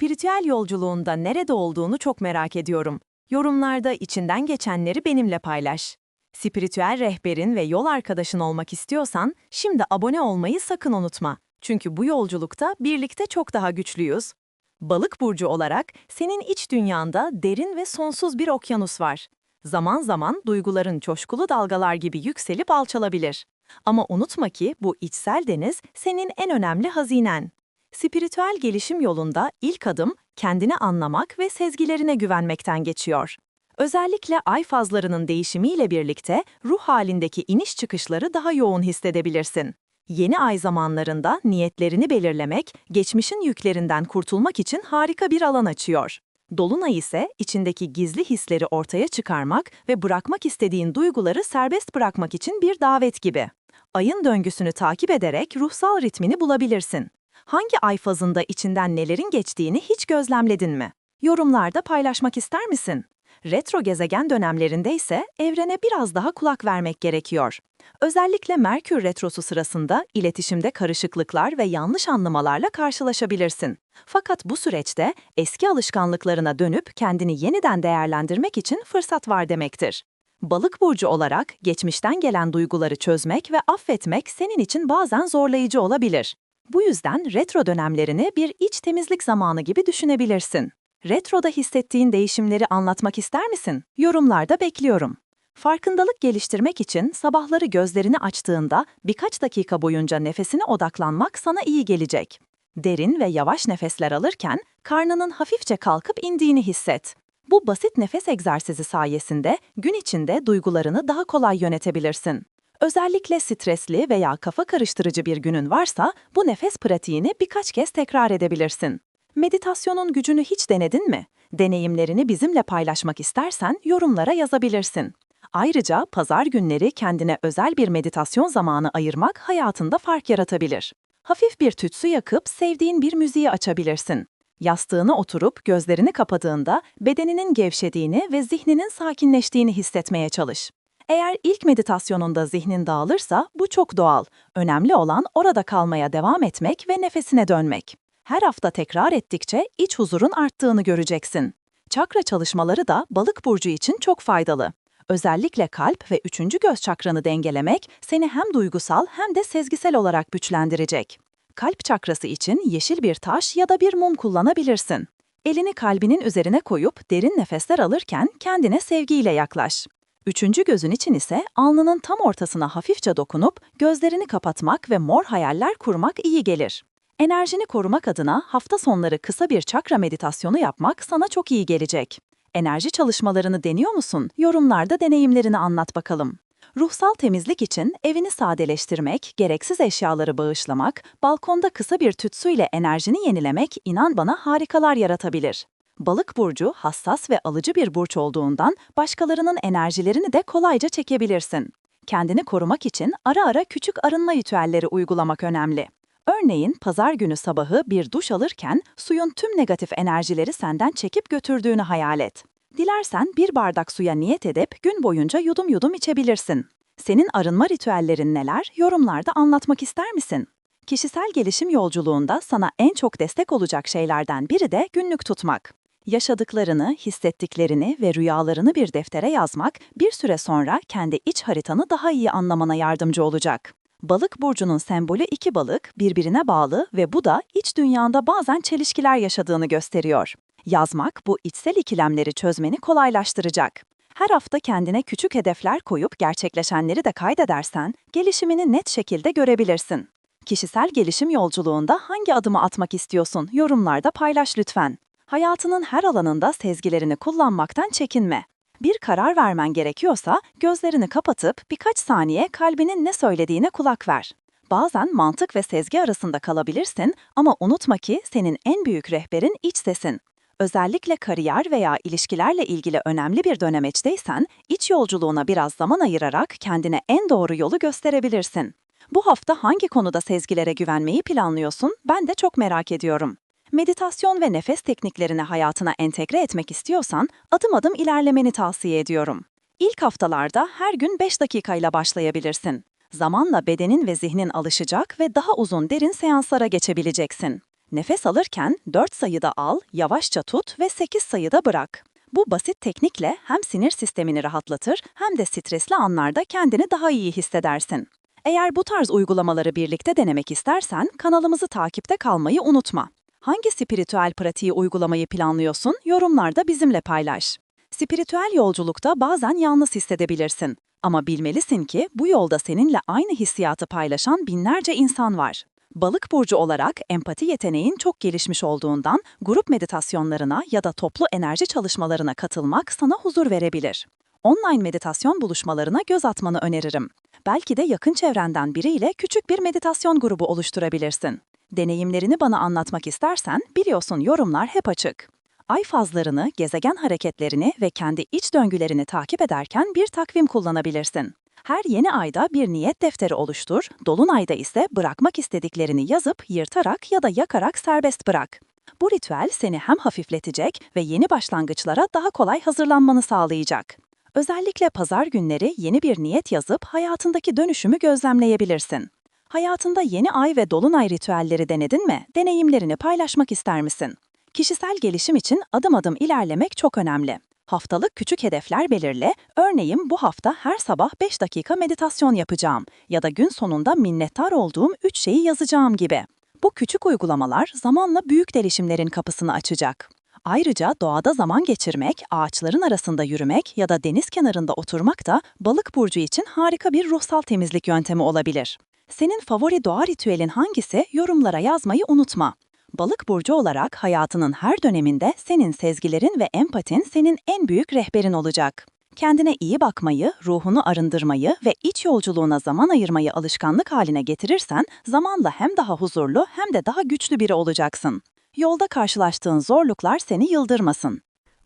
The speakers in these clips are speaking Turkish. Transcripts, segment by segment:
spiritüel yolculuğunda nerede olduğunu çok merak ediyorum. Yorumlarda içinden geçenleri benimle paylaş. Spiritüel rehberin ve yol arkadaşın olmak istiyorsan şimdi abone olmayı sakın unutma. Çünkü bu yolculukta birlikte çok daha güçlüyüz. Balık burcu olarak senin iç dünyanda derin ve sonsuz bir okyanus var. Zaman zaman duyguların coşkulu dalgalar gibi yükselip alçalabilir. Ama unutma ki bu içsel deniz senin en önemli hazinen. Spiritüel gelişim yolunda ilk adım kendini anlamak ve sezgilerine güvenmekten geçiyor. Özellikle ay fazlarının değişimiyle birlikte ruh halindeki iniş çıkışları daha yoğun hissedebilirsin. Yeni ay zamanlarında niyetlerini belirlemek, geçmişin yüklerinden kurtulmak için harika bir alan açıyor. Dolunay ise içindeki gizli hisleri ortaya çıkarmak ve bırakmak istediğin duyguları serbest bırakmak için bir davet gibi. Ayın döngüsünü takip ederek ruhsal ritmini bulabilirsin. Hangi ay fazında içinden nelerin geçtiğini hiç gözlemledin mi? Yorumlarda paylaşmak ister misin? Retro gezegen dönemlerinde ise evrene biraz daha kulak vermek gerekiyor. Özellikle Merkür retrosu sırasında iletişimde karışıklıklar ve yanlış anlamalarla karşılaşabilirsin. Fakat bu süreçte eski alışkanlıklarına dönüp kendini yeniden değerlendirmek için fırsat var demektir. Balık burcu olarak geçmişten gelen duyguları çözmek ve affetmek senin için bazen zorlayıcı olabilir. Bu yüzden retro dönemlerini bir iç temizlik zamanı gibi düşünebilirsin. Retroda hissettiğin değişimleri anlatmak ister misin? Yorumlarda bekliyorum. Farkındalık geliştirmek için sabahları gözlerini açtığında birkaç dakika boyunca nefesine odaklanmak sana iyi gelecek. Derin ve yavaş nefesler alırken karnının hafifçe kalkıp indiğini hisset. Bu basit nefes egzersizi sayesinde gün içinde duygularını daha kolay yönetebilirsin. Özellikle stresli veya kafa karıştırıcı bir günün varsa bu nefes pratiğini birkaç kez tekrar edebilirsin. Meditasyonun gücünü hiç denedin mi? Deneyimlerini bizimle paylaşmak istersen yorumlara yazabilirsin. Ayrıca pazar günleri kendine özel bir meditasyon zamanı ayırmak hayatında fark yaratabilir. Hafif bir tütsü yakıp sevdiğin bir müziği açabilirsin. Yastığına oturup gözlerini kapadığında bedeninin gevşediğini ve zihninin sakinleştiğini hissetmeye çalış. Eğer ilk meditasyonunda zihnin dağılırsa bu çok doğal. Önemli olan orada kalmaya devam etmek ve nefesine dönmek. Her hafta tekrar ettikçe iç huzurun arttığını göreceksin. Çakra çalışmaları da balık burcu için çok faydalı. Özellikle kalp ve üçüncü göz çakranı dengelemek seni hem duygusal hem de sezgisel olarak güçlendirecek. Kalp çakrası için yeşil bir taş ya da bir mum kullanabilirsin. Elini kalbinin üzerine koyup derin nefesler alırken kendine sevgiyle yaklaş. Üçüncü gözün için ise alnının tam ortasına hafifçe dokunup gözlerini kapatmak ve mor hayaller kurmak iyi gelir. Enerjini korumak adına hafta sonları kısa bir çakra meditasyonu yapmak sana çok iyi gelecek. Enerji çalışmalarını deniyor musun? Yorumlarda deneyimlerini anlat bakalım. Ruhsal temizlik için evini sadeleştirmek, gereksiz eşyaları bağışlamak, balkonda kısa bir tütsüyle enerjini yenilemek inan bana harikalar yaratabilir. Balık burcu hassas ve alıcı bir burç olduğundan başkalarının enerjilerini de kolayca çekebilirsin. Kendini korumak için ara ara küçük arınma ritüelleri uygulamak önemli. Örneğin pazar günü sabahı bir duş alırken suyun tüm negatif enerjileri senden çekip götürdüğünü hayal et. Dilersen bir bardak suya niyet edip gün boyunca yudum yudum içebilirsin. Senin arınma ritüellerin neler? Yorumlarda anlatmak ister misin? Kişisel gelişim yolculuğunda sana en çok destek olacak şeylerden biri de günlük tutmak. Yaşadıklarını, hissettiklerini ve rüyalarını bir deftere yazmak bir süre sonra kendi iç haritanı daha iyi anlamana yardımcı olacak. Balık burcunun sembolü iki balık birbirine bağlı ve bu da iç dünyanda bazen çelişkiler yaşadığını gösteriyor. Yazmak bu içsel ikilemleri çözmeni kolaylaştıracak. Her hafta kendine küçük hedefler koyup gerçekleşenleri de kaydedersen gelişimini net şekilde görebilirsin. Kişisel gelişim yolculuğunda hangi adımı atmak istiyorsun? Yorumlarda paylaş lütfen. Hayatının her alanında sezgilerini kullanmaktan çekinme. Bir karar vermen gerekiyorsa gözlerini kapatıp birkaç saniye kalbinin ne söylediğine kulak ver. Bazen mantık ve sezgi arasında kalabilirsin ama unutma ki senin en büyük rehberin iç sesin. Özellikle kariyer veya ilişkilerle ilgili önemli bir dönemeçteysen, iç yolculuğuna biraz zaman ayırarak kendine en doğru yolu gösterebilirsin. Bu hafta hangi konuda sezgilere güvenmeyi planlıyorsun? Ben de çok merak ediyorum. Meditasyon ve nefes tekniklerini hayatına entegre etmek istiyorsan adım adım ilerlemeni tavsiye ediyorum. İlk haftalarda her gün 5 dakikayla başlayabilirsin. Zamanla bedenin ve zihnin alışacak ve daha uzun derin seanslara geçebileceksin. Nefes alırken 4 sayıda al, yavaşça tut ve 8 sayıda bırak. Bu basit teknikle hem sinir sistemini rahatlatır hem de stresli anlarda kendini daha iyi hissedersin. Eğer bu tarz uygulamaları birlikte denemek istersen kanalımızı takipte kalmayı unutma. Hangi spiritüel pratiği uygulamayı planlıyorsun? Yorumlarda bizimle paylaş. Spiritüel yolculukta bazen yalnız hissedebilirsin. Ama bilmelisin ki bu yolda seninle aynı hissiyatı paylaşan binlerce insan var. Balık burcu olarak empati yeteneğin çok gelişmiş olduğundan grup meditasyonlarına ya da toplu enerji çalışmalarına katılmak sana huzur verebilir. Online meditasyon buluşmalarına göz atmanı öneririm. Belki de yakın çevrenden biriyle küçük bir meditasyon grubu oluşturabilirsin. Deneyimlerini bana anlatmak istersen biliyorsun yorumlar hep açık. Ay fazlarını, gezegen hareketlerini ve kendi iç döngülerini takip ederken bir takvim kullanabilirsin. Her yeni ayda bir niyet defteri oluştur, dolunayda ise bırakmak istediklerini yazıp yırtarak ya da yakarak serbest bırak. Bu ritüel seni hem hafifletecek ve yeni başlangıçlara daha kolay hazırlanmanı sağlayacak. Özellikle pazar günleri yeni bir niyet yazıp hayatındaki dönüşümü gözlemleyebilirsin. Hayatında yeni ay ve dolunay ritüelleri denedin mi? Deneyimlerini paylaşmak ister misin? Kişisel gelişim için adım adım ilerlemek çok önemli. Haftalık küçük hedefler belirle, örneğin bu hafta her sabah 5 dakika meditasyon yapacağım ya da gün sonunda minnettar olduğum 3 şeyi yazacağım gibi. Bu küçük uygulamalar zamanla büyük değişimlerin kapısını açacak. Ayrıca doğada zaman geçirmek, ağaçların arasında yürümek ya da deniz kenarında oturmak da balık burcu için harika bir ruhsal temizlik yöntemi olabilir. Senin favori doğa ritüelin hangisi yorumlara yazmayı unutma. Balık burcu olarak hayatının her döneminde senin sezgilerin ve empatin senin en büyük rehberin olacak. Kendine iyi bakmayı, ruhunu arındırmayı ve iç yolculuğuna zaman ayırmayı alışkanlık haline getirirsen zamanla hem daha huzurlu hem de daha güçlü biri olacaksın. Yolda karşılaştığın zorluklar seni yıldırmasın.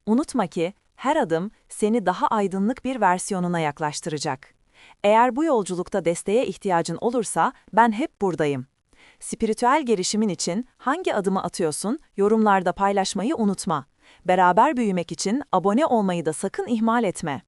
Unutma ki her adım seni daha aydınlık bir versiyonuna yaklaştıracak. Eğer bu yolculukta desteğe ihtiyacın olursa ben hep buradayım. Spiritüel gelişimin için hangi adımı atıyorsun yorumlarda paylaşmayı unutma. Beraber büyümek için abone olmayı da sakın ihmal etme.